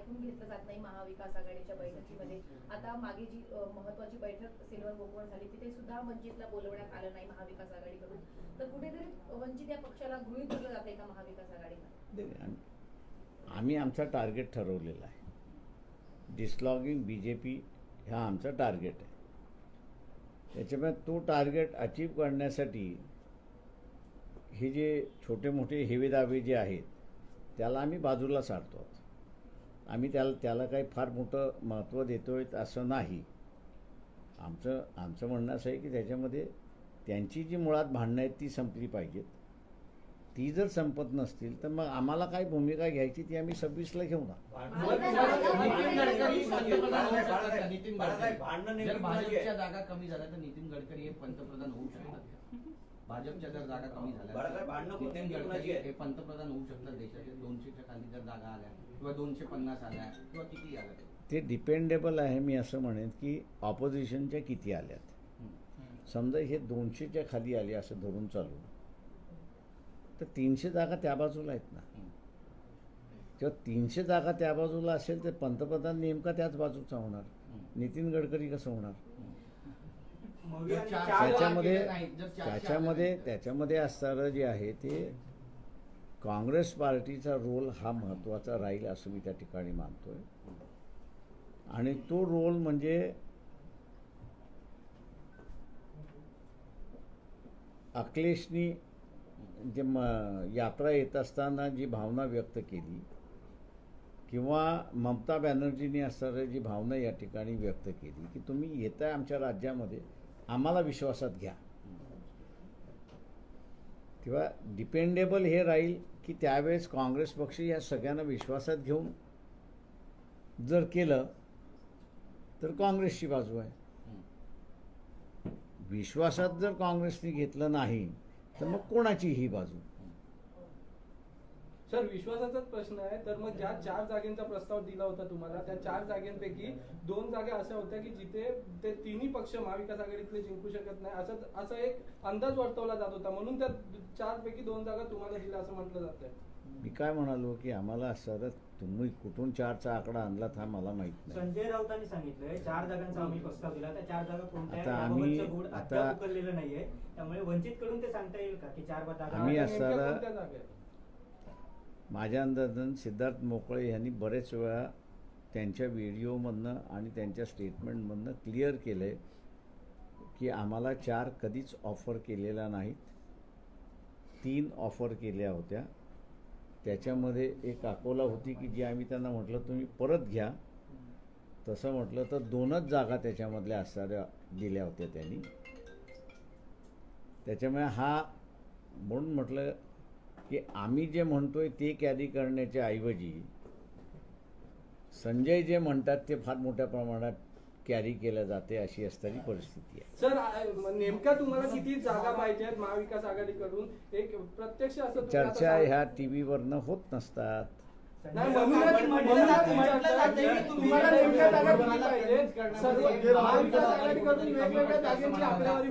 ऐकून घेतलं जात नाही महाविकास आघाडीच्या बैठकीमध्ये. आता मागे जी महत्वाची बैठक सिल्वर गोकुळ झाली तिथे सुद्धा वंचितला बोलवण्यात आलं नाही महाविकास आघाडीकडून. तर कुठेतरी वंचित या पक्षाला गृहित धरलं जाते का महाविकास आघाडीला आम्ही आमचा टार्गेट ठरवलेला आहे. डिस्लॉगिंग बी जे पी हा आमचा टार्गेट आहे. त्याच्यामुळे तो टार्गेट अचीव करण्यासाठी हे जे छोटे मोठे हेवेदावे जे आहेत त्याला आम्ही बाजूला सारतो आहोत आम्ही त्याला त्याला काही फार मोठं महत्त्व देतो आहे असं नाही. आमचं आमचं म्हणणं असं आहे की त्याच्यामध्ये त्यांची जी मुळात भांडणं आहेत ती संपली पाहिजेत. ती जर संपत नसतील तर मग आम्हाला काय भूमिका घ्यायची ती आम्ही सव्वीसला घेऊ ना. नितीन गडकरी पंतप्रधान होऊ शकतात नितीन बाळासाहेब, गडकरी भांडणं जर नेमकी भाजपच्या नाहीये. जागा कमी झाल्या तर नितीन गडकरी हे पंतप्रधान होऊ शकतात. भाजपच्या जर जागा कमी झाल्या गडकरी आहेत? हे पंतप्रधान होऊ शकतात देशाचे. दोनशेच्या खाली जर जागा आल्या किंवा दोनशे पन्नास आल्या किंवा किती आल्या ते डिपेंडेबल आहे मी असं म्हणेन की ऑपोजिशनच्या किती आल्यात? समजा हे दोनशेच्या खाली आले असं धरून चालू. तर तीनशे जागा त्या बाजूला आहेत ना. तेव्हा तीनशे जागा त्या बाजूला असेल तर पंतप्रधान नेमका त्याच बाजूचा होणार. नितीन गडकरी कसं होणार मौर्य आणि जर चार- चार- त्याच्यामध्ये त्याच्यामध्ये. त्याच्यामध्ये असणारं जे आहे ते काँग्रेस पार्टीचा रोल हा महत्त्वाचा राहील असं मी त्या ठिकाणी मानतोय आणि तो रोल म्हणजे अखिलेशनी जे म यात्रा येत असताना जी भावना व्यक्त केली किंवा ममता बॅनर्जींनी असणारी जी भावना या ठिकाणी व्यक्त केली की तुम्ही येताय आमच्या राज्यामध्ये आम्हाला विश्वासात घ्या. तेव्हा डिपेंडेबल हे राहील की त्यावेळेस काँग्रेस पक्ष या सगळ्यांना विश्वासात घेऊन जर केलं तर काँग्रेसची बाजू आहे. विश्वासात जर काँग्रेसने घेतलं नाही तर मग कोणाची ही बाजू. सर विश्वासाचाच प्रश्न आहे. तर मग ज्या चार जागेंचा प्रस्ताव दिला होता तुम्हाला त्या चार जागेंपैकी दोन जागा अशा होत्या की जिथे ते तिन्ही पक्ष महाविकास आघाडीतले जिंकू शकत नाही असं असा एक अंदाज वर्तवला जात होता. म्हणून त्या चार पैकी दोन जागा तुम्हाला दिल्या असं म्हटलं जात आहे मी काय म्हणालो की आम्हाला असं तुम्ही कुठून चारचा आकडा आणलात हा मला माहीत नाही. संजय राऊतांनी सांगितलंय चार जागांचा आम्ही प्रस्ताव दिला. त्या चार जागा कोणत्या आम्ही- आता- उकललेलं नाहीये. त्यामुळे वंचित कडून ते सांगता येईल का की चार जागा आम्ही नेमक्या असणारा- कोणत्या जागा आहेत? माझ्या अंदाजानं सिद्धार्थ मोकळे यांनी बरेच वेळा त्यांच्या व्हिडिओमधनं आणि त्यांच्या स्टेटमेंटमधनं क्लिअर केलं आहे की आम्हाला चार कधीच ऑफर केलेला नाहीत. तीन ऑफर केल्या होत्या. त्याच्यामध्ये एक अकोला होती की जी आम्ही त्यांना म्हटलं तुम्ही परत घ्या. तसं म्हटलं तर दोनच जागा त्याच्यामधल्या असणाऱ्या दिल्या होत्या त्यांनी. त्याच्यामुळे हा म्हणून म्हटलं की आम्ही जे म्हणतोय ते कॅरी करण्याच्या ऐवजी संजय जे म्हणतात ते फार मोठ्या प्रमाणात कॅरी केलं जाते अशी असणारी परिस्थिती आहे सर नेमक्या तुम्हाला किती जागा पाहिजे आहेत महाविकास आघाडीकडून एक प्रत्यक्ष असं चर्चा ह्या टी व्हीवरनं होत नसतात महाविकास आघाडीकडून वेगवेगळ्या जागेची आकडेवारी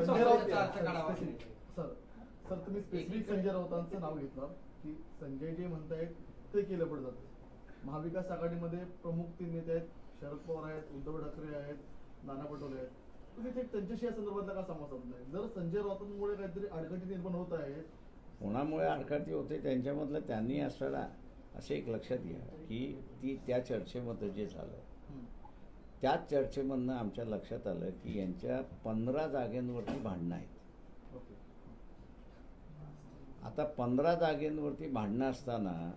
सर तुम्ही स्पेसिफिक संजय राऊतांचं नाव घेतलं की संजय जे म्हणतायत ते केलं पुढे जातं महाविकास आघाडीमध्ये प्रमुख तीन नेते आहेत शरद पवार आहेत उद्धव ठाकरे आहेत नाना पटोले आहेत. तुम्ही ते त्यांच्याशी या संदर्भातला का संवाद साधत नाही जर संजय राऊतांमुळे काहीतरी अडचणी निर्माण होत आहेत कोणामुळे आडकाठी होते त्यांच्यामधलं त्यांनी असलेला असं एक लक्षात घ्या की ती त्या चर्चेमध्ये जे झालं त्याच चर्चेमधनं आमच्या लक्षात आलं की यांच्या पंधरा जागेंवरती भांडणं आहेत. ओके. आता पंधरा जागेंवरती भांडणं असताना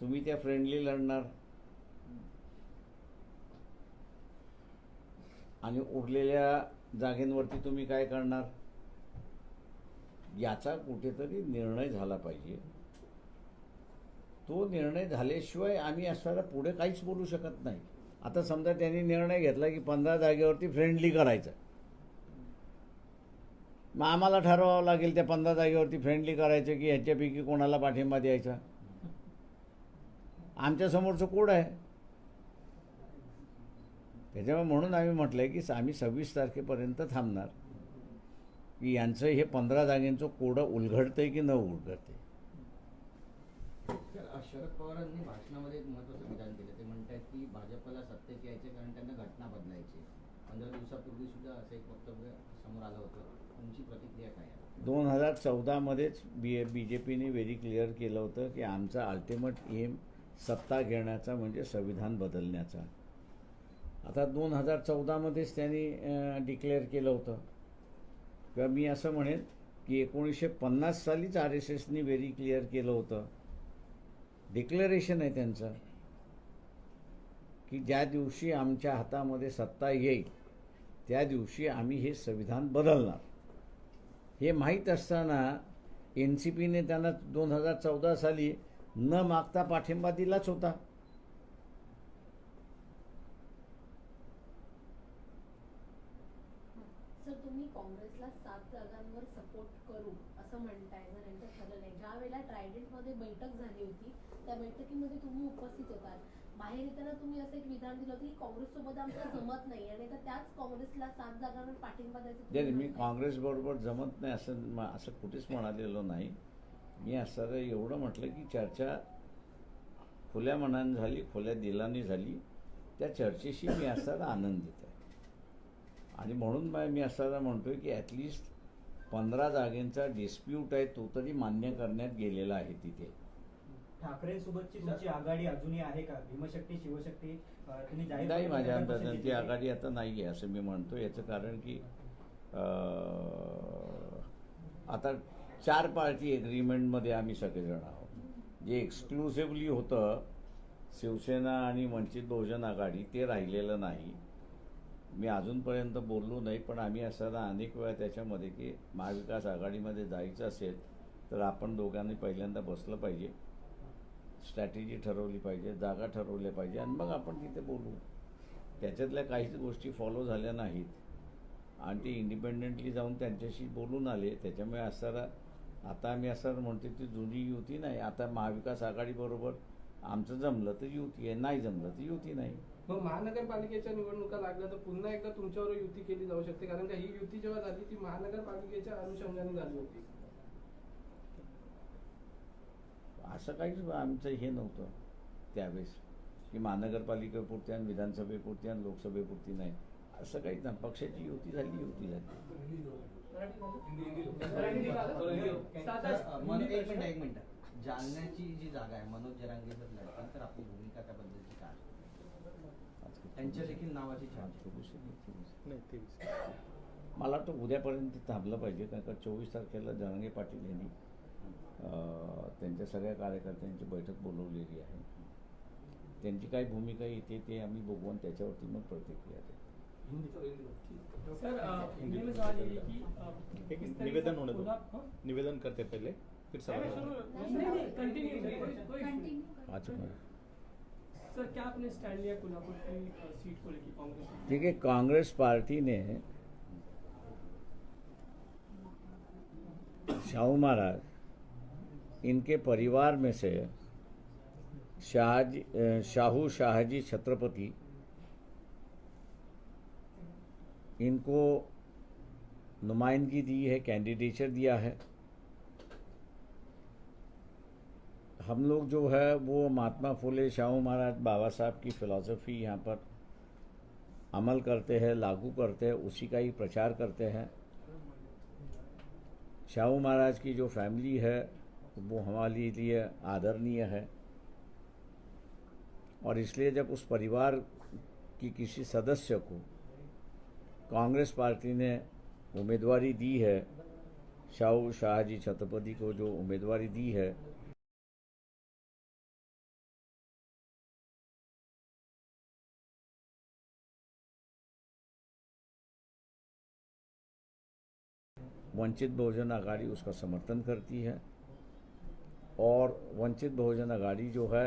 तुम्ही त्या फ्रेंडली लढणार. आणि उरलेल्या जागेंवरती तुम्ही काय करणार? याचा कुठेतरी निर्णय झाला पाहिजे. तो निर्णय झाल्याशिवाय आम्ही असताना पुढे काहीच बोलू शकत नाही. आता समजा त्यांनी निर्णय घेतला की पंधरा जागेवरती फ्रेंडली करायचं. मग आम्हाला ठरवावं लागेल त्या पंधरा जागेवरती फ्रेंडली करायचं की ह्याच्यापैकी कोणाला पाठिंबा द्यायचा. आमच्या समोरचं कोड आहे? त्याच्यामुळे म्हणून आम्ही म्हटलं आहे की आम्ही सव्वीस तारखेपर्यंत थांबणार. की यांचं हे पंधरा जागेंचं कोडं उलगडतंय की न उलगडतंय? तर शरद पवारांनी भाषणामध्ये एक महत्त्वाचं विधान केलं. ते म्हणतात की भाजपला सत्तेत यायचे कारण त्यांना घटना बदलायची पंधरा दिवसापूर्वी सुद्धा असं एक वक्तव्य समोर आलं होतं. तुमची प्रतिक्रिया काय दोन हजार चौदामध्येच बी बी जे पीने व्हेरी क्लिअर केलं होतं की आमचा अल्टिमेट एम सत्ता घेण्याचा म्हणजे संविधान बदलण्याचा. आता दोन हजार चौदामध्येच त्यांनी डिक्लेअर केलं होतं. किंवा मी असं म्हणेन की एकोणीसशे पन्नास सालीच आर एस एसनी व्हेरी क्लिअर केलं होतं. डिक्लेरेशन आहे त्यांचं. की ज्या दिवशी आमच्या हातामध्ये सत्ता येईल त्या दिवशी आम्ही हे संविधान बदलणार. हे माहीत असताना एन सी पीने त्यांना दोन हजार चौदा साली न मागता पाठिंबा दिलाच होता सर तुम्ही काँग्रेसला सात जागांवर सपोर्ट करू असं म्हणताय जर यांचं ठरलं नाही ज्या वेळेला ट्रायडेंटमध्ये बैठक झाली होती त्या बैठकीमध्ये तुम्ही उपस्थित होतात बाहेर येताना तुम्ही असं एक विधान दिलं होतं की काँग्रेस सोबत आमचं जमत नाही आणि तर त्याच काँग्रेसला सात जागांवर पाठिंबा द्यायचा मी काँग्रेस बरोबर जमत नाही असं असं कुठेच म्हणालेलो नाही. मी असं एवढं म्हटलं की चर्चा खुल्या मनाने झाली खुल्या दिलाने झाली त्या चर्चेशी मी असताना आनंदित आहे. आणि म्हणून मी असताना म्हणतोय की ॲटलिस्ट पंधरा जागेंचा डिस्प्यूट आहे तो तरी मान्य करण्यात गेलेला आहे तिथे. ठाकरेंसोबतची तुमची आघाडी अजूनही आहे का? भीमशक्ती शिवशक्ती तुम्ही जाहीर नाही माझ्या अंदाजाने ती? आघाडी आता नाही आहे असं मी म्हणतो. याचं कारण की आता चार पार्टी एग्रीमेंटमध्ये आम्ही सगळेजण आहोत. जे एक्सक्लुसिव्हली होतं शिवसेना आणि वंचित बहुजन आघाडी ते राहिलेलं नाही. मी अजूनपर्यंत बोललो नाही पण आम्ही असताना अनेक वेळा त्याच्यामध्ये की महाविकास आघाडीमध्ये जायचं असेल तर आपण दोघांनी पहिल्यांदा बसलं पाहिजे. स्ट्रॅटेजी ठरवली पाहिजे जागा ठरवल्या पाहिजे आणि मग आपण तिथे बोलू. त्याच्यातल्या काहीच गोष्टी फॉलो झाल्या नाहीत. आणि ते इंडिपेंडेंटली जाऊन त्यांच्याशी बोलून आले. त्याच्यामुळे असणारा आता आम्ही असं म्हणतो ती जुनी युती नाही. आता महाविकास आघाडीबरोबर आमचं जमलं तर युती आहे. नाही जमलं तर युती नाही. मग महानगरपालिकेच्या निवडणुका लागल्या तर पुन्हा एकदा तुमच्यावर युती केली जाऊ शकते. कारण का ही युती जेव्हा झाली ती महानगरपालिकेच्या अनुषंगाने झाली होती. असं काहीच आमचं हे नव्हतं त्यावेळेस. की महानगरपालिकेपुरती आणि विधानसभेपुरती आणि लोकसभेपुरती नाही. असं काहीच नाही. पक्षाची युती झाली युती झाली. एक मिनिट एक मिनिट. जालन्याची जी जागा आहे मनोज जरांगे जर लढतात तर आपली भूमिका त्याबद्दलची काय त्यांच्या देखील नावाची मला वाटतं उद्यापर्यंत थांबलं पाहिजे कारण का चोवीस तारखेला जरांगे पाटील यांनी त्यांच्या सगळ्या कार्यकर्त्यांची बैठक बोलवलेली आहे. त्यांची काय भूमिका येते ते आम्ही बघू आणि त्याच्यावरती मग प्रतिक्रिया तरीके निवेदन होने दो? निवेदन करते पहले फिर सवाल. सर क्या आपने स्टैंड लिया कोल्हापुर की अ, सीट को लेकर कांग्रेस की? देखिए कांग्रेस पार्टी ने शाहू महाराज इनके परिवार में से शाहजी शाहू शाहजी छत्रपति इनको नुमाइंदगी दी है, कैंडिडेचर दिया है। हम लोग जो है, वो महात्मा फुले, शाहू महाराज, बाबा साहब की फिलॉसफी यहाँ पर अमल करते हैं, लागू करते हैं, उसी का ही प्रचार करते हैं। शाहू महाराज की जो फैमिली है वो हमारे लिए आदरणीय है। और इसलिए जब उस परिवार की किसी सदस्य को कांग्रेस पार्टी ने उम्मीदवारी दी है, शाहू शाहजी छत्रपति को जो उम्मीदवारी दी है, वंचित बहुजन आघाड़ी उसका समर्थन करती है। और वंचित बहुजन आघाड़ी जो है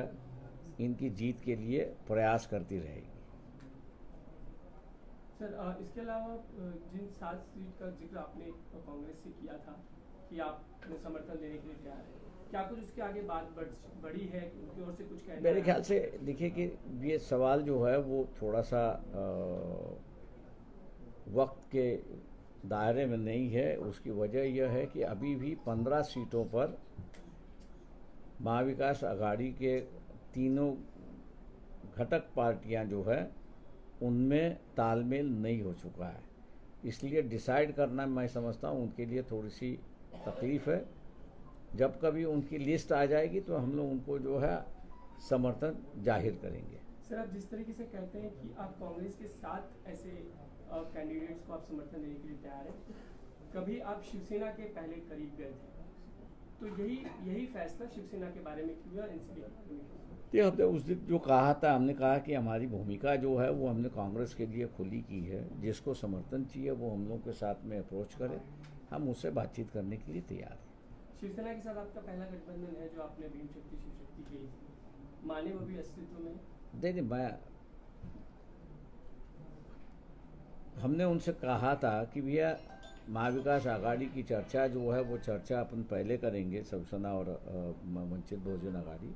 इनकी जीत के लिए प्रयास करती रहेगी। सर इसके अलावा जिन सात सीट का ज़िक्र आपने कांग्रेस से किया था कि आप समर्थन देने के लिए तैयार हैं क्या कुछ उसके आगे बात बढ़ी है? उनकी ओर से कुछ कहना मेरे ख्याल से देखिए कि ये सवाल जो है वो थोड़ा सा अ, वक्त के दायरे में नहीं है। उसकी वजह यह है कि अभी भी पंद्रह सीटों पर महाविकास आघाड़ी के तीनों घटक पार्टियाँ जो है, उनमें तालमेल नहीं हो चुका है। इसलिए डिसाइड करना मैं समझता हूँ, उनके लिए थोड़ी सी तकलीफ़ है। जब कभी उनकी लिस्ट आ जाएगी तो हम लोग उनको जो है, समर्थन ज़ाहिर करेंगे। सर, आप जिस तरीके से कहते हैं कि आप कांग्रेस के साथ ऐसे कैंडिडेट्स को आप समर्थन देने के लिए तैयार हैं, कभी आप शिवसेना के पहले करीब गए थे? तो यही यही फैसला शिवसेना के बारे में क्यों एनसीपी हमने उस दिन जो कहा था हमने कहा कि हमारी भूमिका जो है वो हमने कांग्रेस के लिए खुली की है। जिसको समर्थन चाहिए वो हम लोग के साथ में अप्रोच करे। हम उससे बातचीत करने के लिए तैयार हैं। शिवसेना के साथ आपका पहला गठबंधन है जो आपने भीम शक्ति शिव शक्ति की माने वो भी अस्तित्व में? नहीं नहीं मैं हमने उनसे कहा था कि भैया महाविकास आघाड़ी की चर्चा जो है, वो चर्चा अपन पहले करेंगे शिवसेना और वंचित बहुजन आघाड़ी।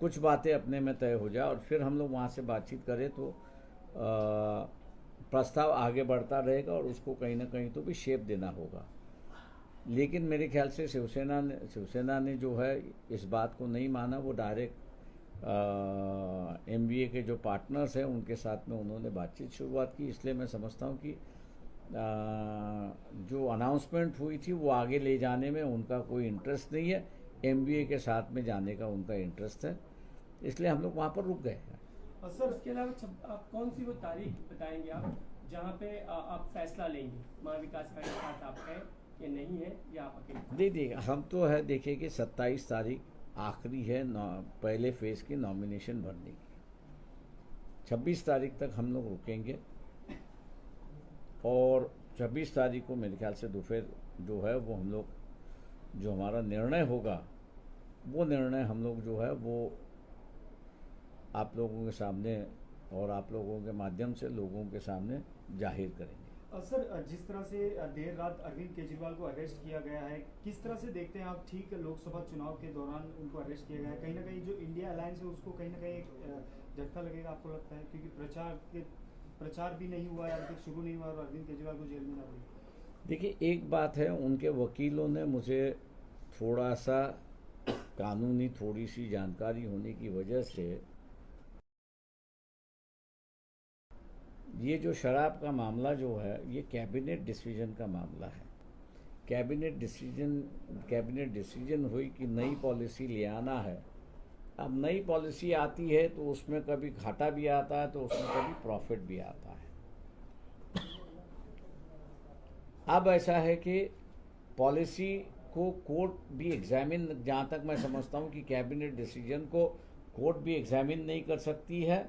कुछ बातें अपने में तय हो जाए और फिर हम लोग वहाँ से बातचीत करें तो प्रस्ताव आगे बढ़ता रहेगा और उसको कहीं ना कहीं तो भी शेप देना होगा। लेकिन मेरे ख्याल से शिवसेना ने शिवसेना ने जो है, इस बात को नहीं माना। वो डायरेक्ट एमबीए के जो पार्टनर्स हैं, उनके साथ में उन्होंने बातचीत शुरुआत की। इसलिए मैं समझता हूँ कि जो अनाउंसमेंट हुई थी वो आगे ले जाने में उनका कोई इंटरेस्ट नहीं है। एम के साथ में जाने का उनका इंटरेस्ट है। इसलिए हम लोग वहाँ पर रुक गए और सर उसके अलावा आप कौन सी वो तारीख बताएंगे आप जहाँ पे आप फैसला लेंगे? साथ आप है या नहीं है या आप अकेले नहीं नहीं हम तो है देखिए कि 27 तारीख आखिरी है पहले फेज की नॉमिनेशन भरने की। 26 तारीख तक हम लोग रुकेंगे। और 26 तारीख को मेरे ख्याल से दोपहर जो है वो हम लोग, जो हमारा निर्णय होगा, वो निर्णय हम लोग जो है वो आप लोगों के सामने और आप लोगों के माध्यम से लोगों के सामने ज़ाहिर करेंगे। सर, जिस तरह से देर रात अरविंद केजरीवाल को अरेस्ट किया गया है, किस तरह से देखते हैं आप ठीक लोकसभा चुनाव के दौरान उनको अरेस्ट किया गया है? कहीं ना कहीं जो इंडिया अलायंस है, उसको कहीं ना कहीं एक झटका लगेगा, आपको लगता है? क्योंकि प्रचार के प्रचार भी नहीं हुआ है अभी तक शुरू नहीं हुआ और अरविंद केजरीवाल को जेल में ना देखिए, एक बात है, उनके वकीलों ने मुझे थोड़ा सा कानूनी थोड़ी सी जानकारी होने की वजह से ये जो शराब का मामला जो है, ये कैबिनेट डिसीज़न का मामला है। कैबिनेट डिसीज़न कैबिनेट डिसीज़न हुई कि नई पॉलिसी ले आना है अब नई पॉलिसी आती है तो उसमें कभी घाटा भी आता है तो उसमें कभी प्रॉफिट भी आता है। अब ऐसा है कि पॉलिसी को कोर्ट भी एग्जामिन, जहाँ तक मैं समझता हूँ कि कैबिनेट डिसीज़न को कोर्ट भी एग्जामिन नहीं कर सकती है,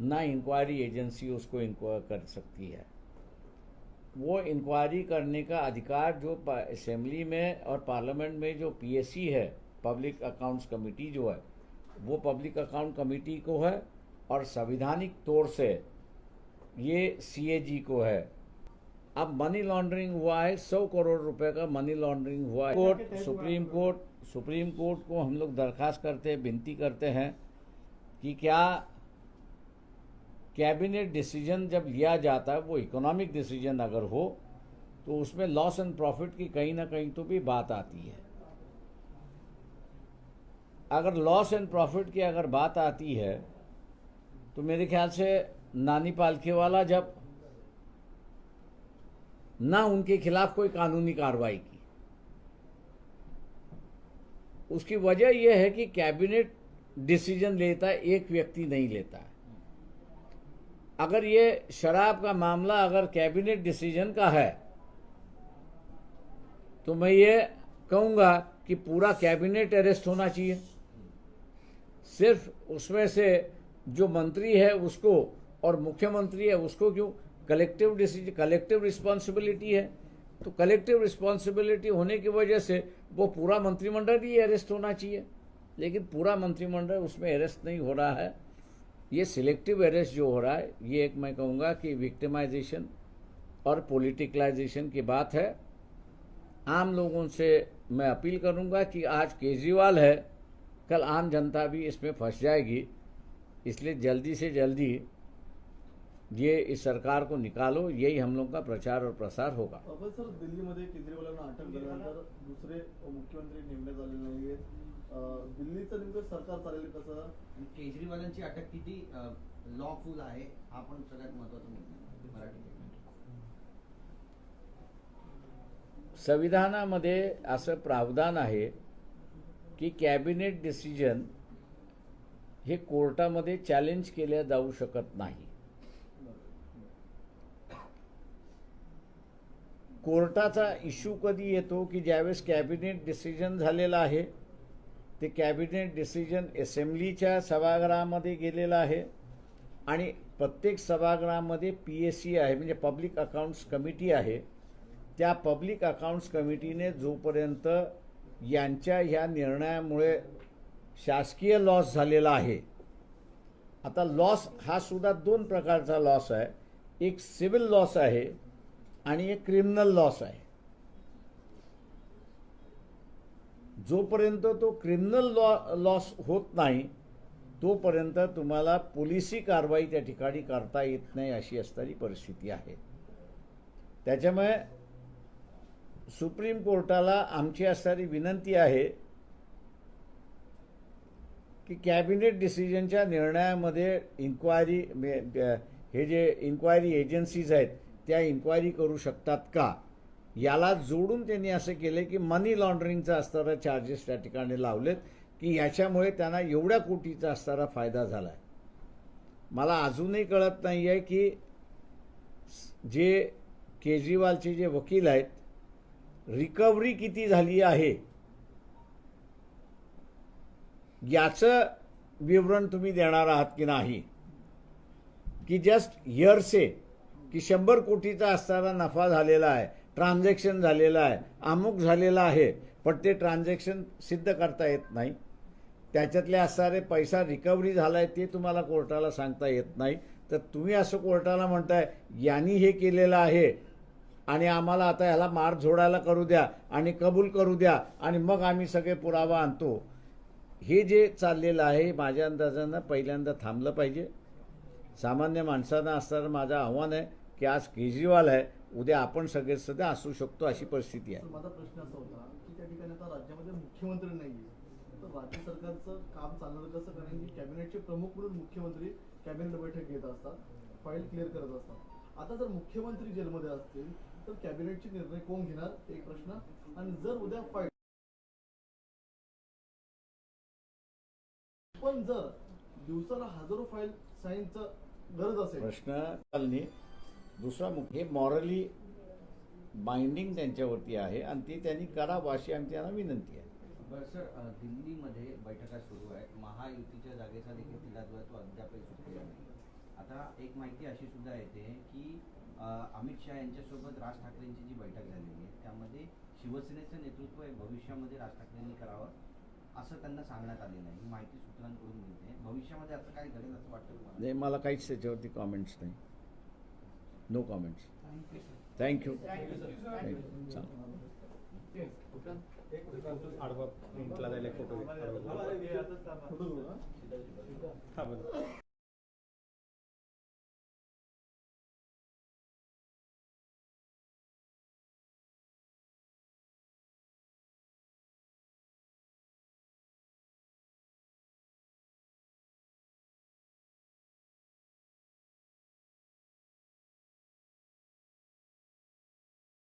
ना इंक्वायरी एजेंसी उसको इंक्वायर कर सकती है। वो इंक्वायरी करने का अधिकार जो असेंबली में और पार्लियामेंट में जो पीएससी है, पब्लिक अकाउंट्स कमेटी जो है वो पब्लिक अकाउंट कमेटी को है और संविधानिक तौर से ये सीएजी को है। अब मनी लॉन्ड्रिंग हुआ है सौ करोड़ रुपए का मनी लॉन्ड्रिंग हुआ है। Court supreme court supreme court को हम लोग दरखास्त करते हैं विनती करते हैं कि क्या कैबिनेट डिसीज़न जब लिया जाता है वो इकोनॉमिक डिसीज़न अगर हो तो उसमें लॉस एंड प्रॉफिट की कहीं ना कहीं तो भी बात आती है। अगर लॉस एंड प्रॉफिट की अगर बात आती है तो मेरे ख्याल से नानी पालखे वाला जब ना उनके खिलाफ कोई कानूनी कार्रवाई की, उसकी वजह यह है कि कैबिनेट डिसीज़न लेता है एक व्यक्ति नहीं लेता। है अगर ये शराब का मामला अगर कैबिनेट डिसीज़न का है तो मैं ये कहूँगा कि पूरा कैबिनेट अरेस्ट होना चाहिए। सिर्फ़ उसमें से जो मंत्री है उसको और मुख्यमंत्री है उसको क्यों? कलेक्टिव डिसीज़न कलेक्टिव रिस्पॉन्सिबिलिटी है। तो कलेक्टिव रिस्पॉन्सिबिलिटी होने की वजह से वो पूरा मंत्रिमंडल ही अरेस्ट होना चाहिए। लेकिन पूरा मंत्रिमंडल उसमें अरेस्ट नहीं हो रहा है। ये सिलेक्टिव अरेस्ट जो हो रहा है, ये एक मैं कहूँगा कि विक्टिमाइजेशन और पॉलिटिकलाइजेशन की बात है। आम लोगों से मैं अपील करूँगा कि आज केजरीवाल है कल आम जनता भी इसमें फंस जाएगी इसलिए जल्दी से जल्दी ये इस सरकार को निकालो यही हम लोग का प्रचार और प्रसार होगा सर दिल्लीमध्ये केजरीवालांना अटक झाल्यानंतर दुसरे मुख्यमंत्री नेमण्यात आलेले नाहीये अं, दिल्लीचं नेमकं सरकार चालेल कसं आणि केजरीवालांची अटक किती लॉफुल आहे हा पण सगळ्यात महत्त्वाचा मुद्दा. मराठी संविधानामध्ये असं प्रावधान आहे की कॅबिनेट डिसिजन हे कोर्टामध्ये चॅलेंज केल्या जाऊ शकत नाही. कोर्टाचा इश्यू कधी येतो की ज्यावेळेस कॅबिनेट डिसिजन झालेलं आहे ते कॅबिनेट डिसिजन असेंब्लीच्या सभागृहामध्ये गेलेलं आहे आणि प्रत्येक सभागृहामध्ये पी एस सी आहे म्हणजे पब्लिक अकाउंट्स कमिटी आहे. त्या पब्लिक अकाउंट्स कमिटीने जोपर्यंत यांच्या ह्या निर्णयामुळे शासकीय लॉस झालेला आहे. आता लॉस हा सुद्धा दोन प्रकारचा लॉस आहे. एक सिव्हिल लॉस आहे आणि एक क्रिमिनल लॉस आहे. जोपर्यंत तो क्रिमिनल लॉ लॉस होत नाही तोपर्यंत तुम्हाला पोलिसी कारवाई त्या ठिकाणी करता येत नाही अशी असणारी परिस्थिती आहे. त्याच्यामुळे सुप्रीम कोर्टाला आमची असणारी विनंती आहे की कॅबिनेट डिसिजनच्या निर्णयामध्ये इन्क्वायरी हे जे इन्क्वायरी एजन्सीज आहेत त्या इन्क्वायरी करू शकतात का? याला जोडून त्यांनी असं केलं की मनी लॉन्ड्रिंगचा असणारा चार्जेस त्या ठिकाणी लावलेत की याच्यामुळे त्यांना एवढ्या कोटीचा असणारा फायदा झाला आहे मला अजूनही कळत नाही आहे की जे केजरीवालचे जे वकील आहेत रिकव्हरी किती झाली आहे? याचं विवरण तुम्ही देणार आहात की नाही? की जस्ट इयर्से की शंभर कोटीचा असणारा नफा झालेला आहे ट्रान्झॅक्शन झालेलं आहे अमुक झालेला आहे पण ते ट्रान्झॅक्शन सिद्ध करता येत नाही. त्याच्यातले असणारे पैसा रिकव्हरी झाला आहे ते तुम्हाला कोर्टाला सांगता येत नाही. तर तुम्ही असं कोर्टाला म्हणताय यांनी हे केलेलं आहे आणि आम्हाला आता ह्याला मार झोडायला करू द्या आणि कबूल करू द्या आणि मग आम्ही सगळे पुरावा आणतो. हे जे चाललेलं आहे माझ्या अंदाजानं पहिल्यांदा थांबलं पाहिजे. सामान्य माणसांना असणारं माझं आव्हान आहे की आज केजरीवाल आहे उद्या आपण सगळे सध्या असू शकतो अशी परिस्थिती आहे. माझा प्रश्न असा होता की त्या ठिकाणी आता राज्यामध्ये मुख्यमंत्री नाही तर राज्य सरकारचं काम चालणार कसं? कारण की कॅबिनेटचे प्रमुख म्हणून मुख्यमंत्री कॅबिनेट बैठक घेत असतात फाईल क्लिअर करत असतात. आता जर मुख्यमंत्री जेलमध्ये असतील तर कॅबिनेटचे निर्णय कोण घेणार एक प्रश्न आणि जर उद्या फाईल पण जर दिवसाला हजारो फाईल साईनचं गरज असेल प्रश्न चालणे दुसरा मुख्य हे मॉरली बाइंडिंग त्यांच्यावरती आहे आणि ते त्यांनी करावं अशी आमची त्यांना विनंती आहे बरं सर अ, दिल्लीमध्ये बैठका सुरू आहेत महायुतीच्या जागेचा देखील तिढा जो आहे तो अद्यापही सुटलेला नाही आता एक माहिती अशी सुद्धा येते की अमित शहा यांच्यासोबत राज ठाकरेंची जी बैठक झालेली आहे त्यामध्ये शिवसेनेचं नेतृत्व हे भविष्यामध्ये राज ठाकरेंनी करावं असं त्यांना सांगण्यात आलेलं आहे ही माहिती सूत्रांकडून मिळते भविष्यामध्ये असं काय घडेल असं वाटतं तुम्हाला नाही मला काहीच त्याच्यावरती कॉमेंट्स नाही नो कॉमेंट्स थँक्यू आडवा जायला फोटो? हा